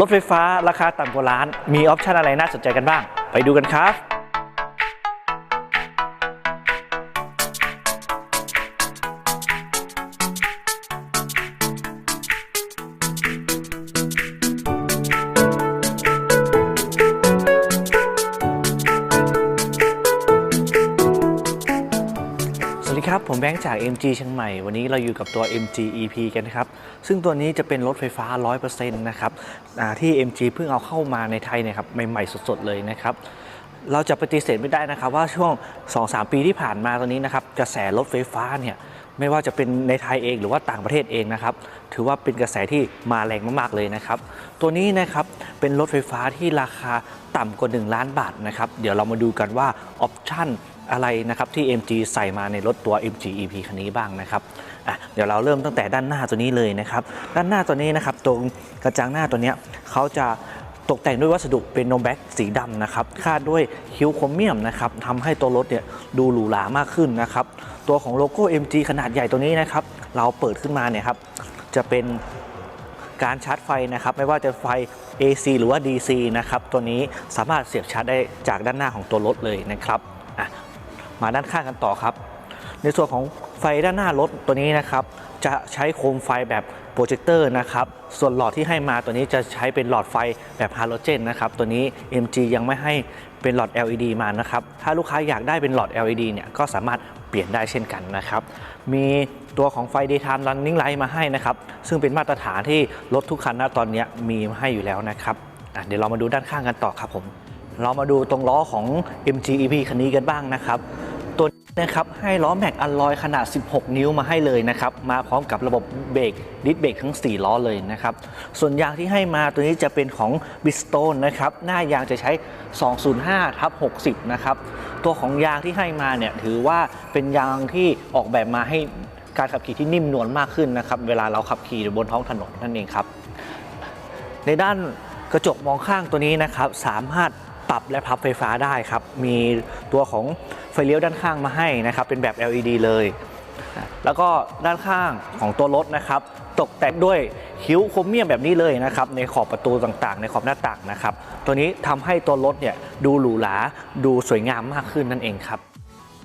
รถไฟฟ้าราคาต่ำกว่าล้าน มีออปชันอะไรน่าสนใจกันบ้าง ไปดูกันครับ ครับ ผมแบงค์จาก MG เชียงใหม่ วันนี้เราอยู่กับตัว MG EP กันนะครับ ซึ่งตัวนี้จะเป็นรถไฟฟ้า 100%นะครับอ่าที่ MG เพิ่งเอาเข้ามาในไทยเนะครับใหม่ ๆ สด ๆ เลยนะครับเราจะปฏิเสธไม่ได้นะครับว่าช่วง 2-3 ปีที่ผ่านมาตัวนี้นะครับกระแสรถไฟฟ้าเนี่ยไม่ว่าจะเป็นในไทยเองหรือว่าต่างประเทศเองนะครับถือว่าเป็นกระแสที่มาแรงมากๆเลยนะครับ ตัวนี้นะครับเป็นรถไฟฟ้าที่ราคาต่ำกว่า 1 ล้านบาทนะครับ เดี๋ยวเรามาดูกันว่าออปชั่น อะไรนะครับที่ MG ใส่มาในรถตัว MG EP คันนี้บ้างนะครับอะเดี๋ยวเราเริ่มตั้งแต่ด้านหน้าตัวนี้เลยนะครับ ด้านหน้าตัวนี้นะครับตรงกระจังหน้าตัวนี้เขาจะตกแต่งด้วยวัสดุเป็นโนแบ็กสีดำนะครับคาดด้วยคิ้วโครเมียมนะครับทำให้ตัวรถเนี่ยดูหรูหรามากขึ้นนะครับตัวของโลโก้ MG ขนาดใหญ่ตัวนี้นะครับเราเปิดขึ้นมาเนี่ยครับจะเป็นการชาร์จไฟนะครับไม่ว่าจะไฟ AC หรือว่า DC นะครับตัวนี้สามารถเสียบชาร์จได้จากด้านหน้าของตัวรถเลยนะครับ มาด้านข้างกันต่อครับ ในส่วนของไฟด้านหน้ารถตัวนี้นะครับ จะใช้โคมไฟแบบโปรเจคเตอร์นะครับ ส่วนหลอดที่ให้มาตัวนี้จะใช้เป็นหลอดไฟแบบฮาโลเจนนะครับ ตัวนี้ MG ยังไม่ให้เป็นหลอด LED มานะครับ ถ้าลูกค้าอยากได้เป็นหลอด LED เนี่ยก็สามารถเปลี่ยนได้เช่นกันนะครับ มีตัวของไฟ daytime running light มาให้นะครับ ซึ่งเป็นมาตรฐานที่รถทุกคันณตอนนี้มีมาให้อยู่แล้วนะครับเดี๋ยวเรามาดูด้านข้างกันต่อครับผม เรามาดูตรงล้อของ MG EP คันนี้กันบ้างนะครับ ตัวนี้นะครับให้ล้อแม็กอลลอยขนาด 16 นิ้วมาให้เลยนะครับ มาพร้อมกับระบบเบรกดิสเบรกทั้ง 4 ล้อเลยนะครับ ส่วนยางที่ให้มาตัวนี้จะเป็นของ Bridgestone นะครับ หน้ายางจะใช้ 205ทับ60 นะครับ ตัวของยางที่ให้มาเนี่ยถือว่าเป็นยางที่ออกแบบมาให้การขับขี่ที่นิ่มนวลมากขึ้นนะครับ เวลาเราขับขี่บนท้องถนนนั่นเองครับ ในด้านกระจกมองข้างตัวนี้นะครับสามารถ รับและพับไฟฟ้าได้ครับ มีตัวของไฟเลี้ยวด้านข้างมาให้นะครับ เป็นแบบ LED เลย แล้วก็ด้านข้างของตัวรถนะครับ ตกแต่งด้วยคิ้วโครเมียมแบบนี้เลยนะครับ ในขอบประตูต่างๆ ในขอบหน้าต่างนะครับ ตัวนี้ทำให้ตัวรถเนี่ยดูหรูหราดูสวยงามมากขึ้นนั่นเองครับ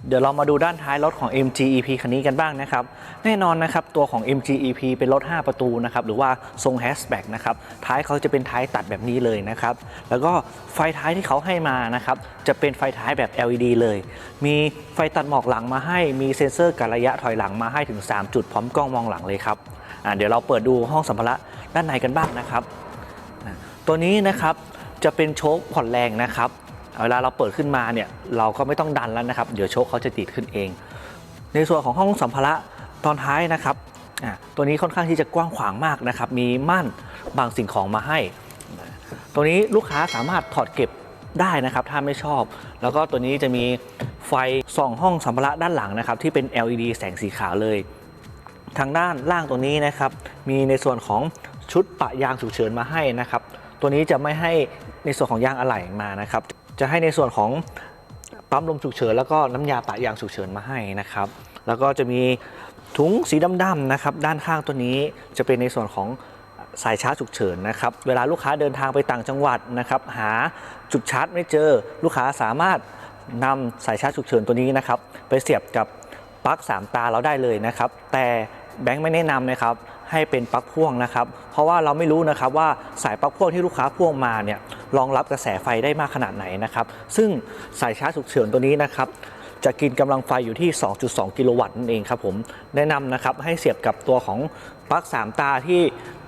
เดี๋ยวเรามาดูด้านท้ายรถของ MG EP คันนี้กันบ้างนะครับ แน่นอนนะครับตัวของ MG EP เป็นรถ 5 ประตูนะครับหรือว่าทรงแฮชแบ็กนะครับท้ายเขาจะเป็นท้ายตัดแบบนี้เลยนะครับ แล้วก็ไฟท้ายที่เขาให้มานะครับจะเป็นไฟท้ายแบบ LED เลย มีไฟตัดหมอกหลังมาให้ มีเซ็นเซอร์การระยะถอยหลังมาให้ถึง 3 จุดพร้อมกล้องมองหลังเลยครับเดี๋ยวเราเปิดดูห้องสัมภาระด้านในกันบ้างนะครับ ตัวนี้นะครับจะเป็นโชคผ่อนแรงนะครับ เวลาเราเปิดขึ้นมาเนี่ยเราก็ไม่ต้องดันแล้วนะครับ เดี๋ยวโชคเขาจะติดขึ้นเอง ในส่วนของห้องสัมภาระตอนท้ายนะครับตัวนี้ค่อนข้างที่จะกว้างขวางมากนะครับ มีม่านบางสิ่งของมาให้ ตัวนี้ลูกค้าสามารถถอดเก็บได้นะครับ ถ้าไม่ชอบ แล้วก็ตัวนี้จะมีไฟส่องห้องสัมภาระด้านหลังนะครับ ที่เป็น LED แสงสีขาวเลย ทางด้านล่างตัวนี้นะครับ มีในส่วนของชุดปะยางฉุกเฉินมาให้นะครับ ตัวนี้จะไม่ให้ในส่วนของยางอะไหล่มานะครับ จะให้ในส่วนของปั๊มลมฉุกเฉินแล้วก็น้ำยาปะยางฉุกเฉินมาให้นะครับ แล้วก็จะมีถุงสีดำๆนะครับ ด้านข้างตัวนี้จะเป็นในส่วนของสายชาร์จฉุกเฉินนะครับ เวลาลูกค้าเดินทางไปต่างจังหวัดนะครับ หาจุดชาร์จไม่เจอ ลูกค้าสามารถนำสายชาร์จฉุกเฉินตัวนี้นะครับ ไปเสียบกับปลั๊ก3 ตาเราได้เลยนะครับ แต่แบงค์ไม่แนะนำนะครับให้เป็นปลั๊กพ่วงนะครับ เพราะว่าเราไม่รู้นะครับว่าสายปลั๊กพ่วงที่ลูกค้าพ่วงมาเนี่ย รองรับกระแสไฟได้มากขนาดไหนนะครับ ซึ่งสายชาร์จฉุกเฉินตัวนี้นะครับจะกินกำลังไฟอยู่ที่ 2.2 กิโลวัตต์นั่นเองครับผม แนะนำนะครับให้เสียบกับตัวของปลั๊ก 3 ตาที่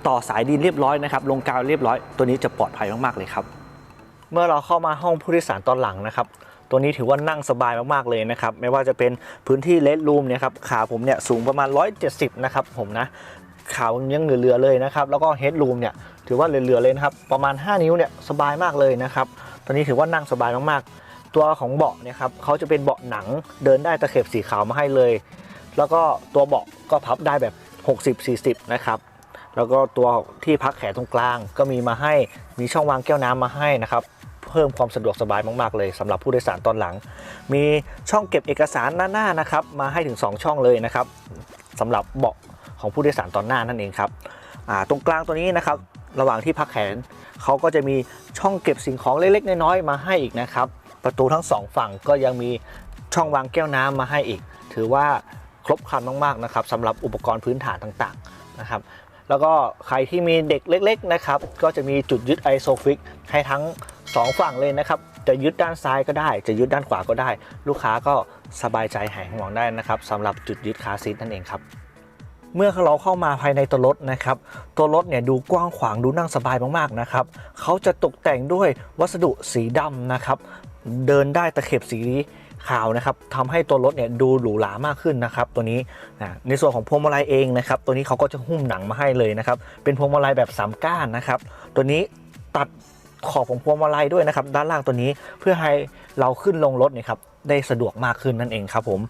ต่อสายดินเรียบร้อยนะครับลงกาวเรียบร้อย ตัวนี้จะปลอดภัยมาก ๆ เลยครับ เมื่อเราเข้ามาห้องผู้โดยสารตอนหลังนะครับ ตัวนี้ถือว่านั่งสบายมาก ๆ เลยนะครับ ไม่ว่าจะเป็นพื้นที่เลดรูมเนี่ยครับขาผมเนี่ยสูงประมาณ 170 นะครับผมนะ ขาผมยังเหลือๆเลยนะครับ แล้วก็เฮดรูมเนี่ยถือว่าเหลือๆเลยนะครับ ประมาณ 5 นิ้วเนี่ยสบายมากเลยนะครับ ตอนนี้ถือว่านั่งสบายมากๆ ตัวของเบาะเนี่ยครับเขาจะเป็นเบาะหนังเดินได้ตะเข็บสีขาวมาให้เลย แล้วก็ตัวเบาะก็พับได้แบบ 60-40 นะครับแล้วก็ตัวที่พักแขนตรงกลางก็มีมาให้มีช่องวางแก้วน้ำมาให้นะครับ เพิ่มความสะดวกสบายมากๆเลยสำหรับผู้โดยสารตอนหลัง มีช่องเก็บเอกสารหน้าหน้านะครับ มาให้ถึง 2 ช่องเลยนะครับสำหรับเบาะ ของผู้โดยสารตอนหน้านั่นเองครับตรงกลางตัวนี้นะครับระหว่างที่พักแขนเขาก็จะมีช่องเก็บสิ่งของเล็กๆน้อยๆมาให้อีกนะครับ ประตูทั้งสองฝั่งก็ยังมีช่องวางแก้วน้ำมาให้อีก ถือว่าครบครันมากๆนะครับสำหรับอุปกรณ์พื้นฐานต่างๆนะครับ แล้วก็ใครที่มีเด็กเล็กๆนะครับ ก็จะมีจุดยึดไอโซฟิกให้ทั้งสองฝั่งเลยนะครับ จะยึดด้านซ้ายก็ได้ จะยึดด้านขวาก็ได้ ลูกค้าก็สบายใจหายห่วงได้นะครับสำหรับจุดยึดคาร์ซีทนั่นเองครับ เมื่อเราเข้ามาภายในตัวรถนะครับ ตัวรถเนี่ยดูกว้างขวางดูนั่งสบายมากๆนะครับเขาจะตกแต่งด้วยวัสดุสีดำนะครับ เดินได้ตะเข็บสีขาวนะครับทำให้ตัวรถเนี่ยดูหรูหรามากขึ้นนะครับ ตัวนี้นะในส่วนของพวงมาลัยเองนะครับ ตัวนี้เขาก็จะหุ้มหนังมาให้เลยนะครับ เป็นพวงมาลัยแบบสามก้านนะครับ ตัวนี้ตัดขอบของพวงมาลัยด้วยนะครับ ด้านล่างตัวนี้เพื่อให้เราขึ้นลงรถเนี่ยครับได้สะดวกมากขึ้นนั่นเองครับผม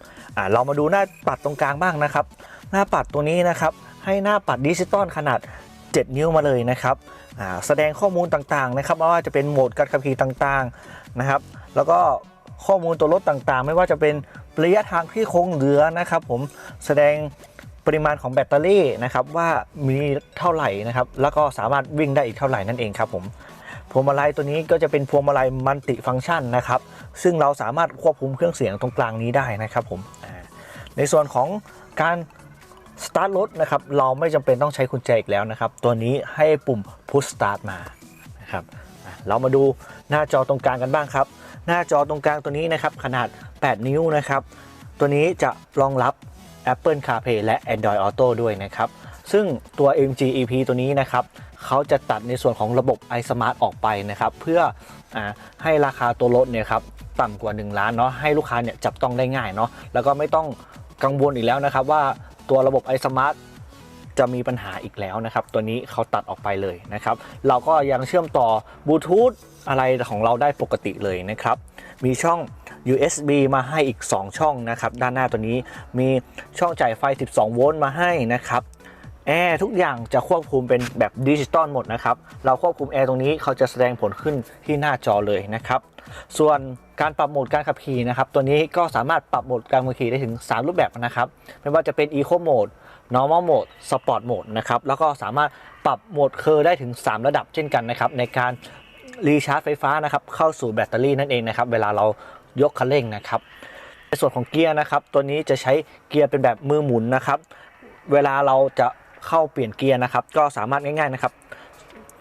เรามาดูหน้าปัดตรงกลางบ้างนะครับ หน้าปัดตัวนี้นะครับให้หน้าปัดดิจิตอลขนาด 7 นิ้วมาเลยนะครับแสดงข้อมูลต่างๆนะครับไม่ว่าจะเป็นโหมดการขับขี่ต่างๆนะครับ แล้วก็ข้อมูลตัวรถต่างๆ ไม่ว่าจะเป็นระยะทางที่คงเหลือนะครับ ผมแสดงปริมาณของแบตเตอรี่นะครับว่ามีเท่าไหร่นะครับ แล้วก็สามารถวิ่งได้อีกเท่าไหร่นั่นเองครับผมพวงมาลัยตัวนี้ก็จะเป็นพวงมาลัยมัลติฟังก์ชันนะครับ ซึ่งเราสามารถควบคุมเครื่องเสียงตรงกลางนี้ได้นะครับผมในส่วนของการ สตาร์ทรถนะครับเราไม่จำเป็นต้องใช้กุญแจอีกแล้วนะครับ ตัวนี้ให้ปุ่ม push start มานะครับเรามาดูหน้าจอตรงกลางกันบ้างครับ หน้าจอตรงกลางตัวนี้นะครับขนาด 8 นิ้วนะครับ ตัวนี้จะรองรับ Apple CarPlay และ Android Auto ด้วยนะครับ ซึ่งตัว MG EP ตัวนี้นะครับเขาจะตัดในส่วนของระบบ iSmart ออกไปนะครับ เพื่ออให้ราคาตัวรถเนี่ยครับต่ำกว่า 1 ล้านเนาะให้ลูกค้าเนี่ยจับต้องได้ง่ายเนาะแล้วก็ไม่ต้องกังวลอีกแล้วนะครับว่า ตัวระบบ iSmart จะมีปัญหาอีกแล้วนะครับ ตัวนี้เขาตัดออกไปเลยนะครับ เราก็ยังเชื่อมต่อบลูทูธอะไรของเราได้ปกติเลยนะครับ มีช่อง USB มาให้อีก 2 ช่องนะครับ ด้านหน้าตัวนี้มีช่องจ่ายไฟ 12 โวลต์มาให้นะครับแอร์ทุกอย่างจะควบคุมเป็นแบบดิจิตอลหมดนะครับ เราควบคุมแอร์ตรงนี้เขาจะแสดงผลขึ้นที่หน้าจอเลยนะครับ ส่วนการปรับโหมดการขับขี่นะครับ ตัวนี้ก็สามารถปรับโหมดการขับขี่ได้ถึง 3 รูปแบบนะครับ ไม่ว่าจะเป็น Eco Mode normal mode sport mode นะครับ แล้วก็สามารถปรับโหมดเคอร์ได้ถึง 3 ระดับเช่นกันนะครับ ในการรีชาร์จไฟฟ้านะครับเข้าสู่แบตเตอรี่นั่นเองนะครับ เวลาเรายกคันเร่งนะครับ ในส่วนของเกียร์นะครับ ตัวนี้จะใช้เกียร์เป็นแบบมือหมุนนะครับ เวลาเราจะเข้าเปลี่ยนเกียร์นะครับ ก็สามารถง่ายๆนะครับ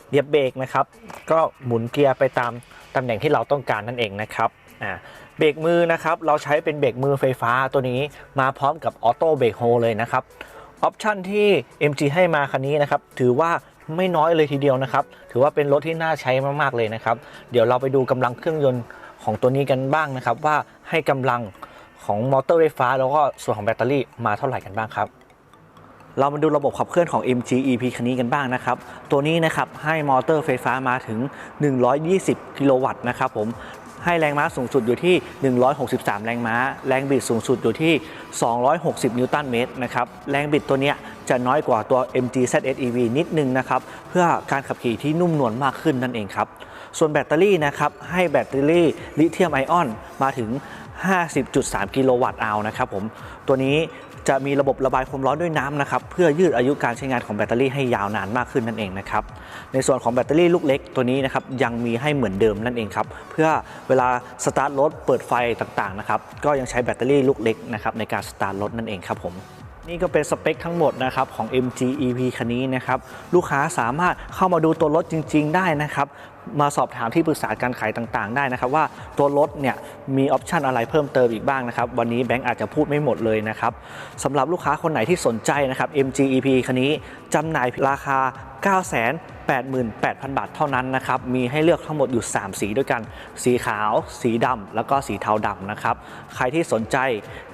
เหยียบเบรกนะครับ ก็หมุนเกียร์ไปตาม ตำแหน่งที่เราต้องการนั่นเองนะครับเบรกมือนะครับเราใช้เป็นเบรกมือไฟฟ้าตัวนี้มาพร้อมกับออโต้เบรกโฮเลยนะครับออปชันที่ MG ให้มาคันนี้นะครับถือว่าไม่น้อยเลยทีเดียวนะครับ ถือว่าเป็นรถที่น่าใช้มากๆเลยนะครับ เดี๋ยวเราไปดูกำลังเครื่องยนต์ของตัวนี้กันบ้างนะครับ ว่าให้กำลังของมอเตอร์ไฟฟ้า แล้วก็ส่วนของแบตเตอรี่มาเท่าไหร่กันบ้างครับ เรามาดูระบบขับเคลื่อนของ MG EP คันนี้กันบ้างนะครับ ตัวนี้นะครับให้มอเตอร์ไฟฟ้ามาถึง 120 กิโลวัตต์นะครับผมให้แรงม้าสูงสุดอยู่ที่ 163 แรงม้า แรงบิดสูงสุดอยู่ที่ 260 นิวตันเมตรนะครับ แรงบิดตัวเนี้ยจะน้อยกว่าตัว MG ZS EV นิดนึงนะครับ เพื่อการขับขี่ที่นุ่มนวลมากขึ้นนั่นเองครับ ส่วนแบตเตอรี่นะครับให้แบตเตอรี่ลิเธียมไอออนมาถึง 50.3 กิโลวัตต์อาวนะครับผม ตัวนี้ จะมีระบบระบายความร้อนด้วยน้ำนะครับเพื่อยืดอายุการใช้งานของแบตเตอรี่ให้ยาวนานมากขึ้นนั่นเองนะครับในส่วนของแบตเตอรี่ลูกเล็กตัวนี้นะครับยังมีให้เหมือนเดิมนั่นเองครับเพื่อเวลาสตาร์ทรถเปิดไฟต่างๆนะครับก็ยังใช้แบตเตอรี่ลูกเล็กนะครับในการสตาร์ทรถนั่นเองครับผมนี่ก็เป็นสเปคทั้งหมดนะครับของ MG EP คันนี้นะครับลูกค้าสามารถเข้ามาดูตัวรถจริง ๆ ได้นะครับ มาสอบถามที่ปรึกษาการขายต่างๆ ได้นะครับ ว่าตัวรถเนี่ยมีออปชันอะไรเพิ่มเติมอีกบ้างนะครับ วันนี้แบงค์อาจจะพูดไม่หมดเลยนะครับสำหรับลูกค้าคนไหนที่สนใจนะครับ MG EP คันนี้จำหน่ายราคา 988,000 บาทเท่านั้นนะครับ มีให้เลือกทั้งหมดอยู่ 3 สีด้วยกัน สีขาว สีดำ แล้วก็สีเทาดำนะครับ ใครที่สนใจ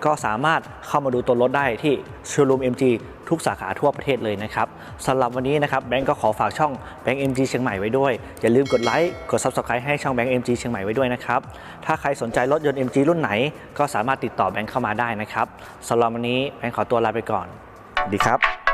ก็สามารถเข้ามาดูตัวรถได้ที่โชว์รูม MG ทุกสาขาทั่วประเทศเลยนะครับสำหรับวันนี้นะครับแบงก์ก็ขอฝากช่องแบงก์ MG เชียงใหม่ไว้ด้วย อย่าลืมกดไลค์กด Subscribe ให้ช่องแบงก์ MG เชียงใหม่ไว้ด้วยนะครับ ถ้าใครสนใจรถยนต์ MG รุ่นไหน ก็สามารถติดต่อแบงก์เข้ามาได้นะครับสำหรับวันนี้แบงก์ขอตัวลาไปก่อน ดีครับ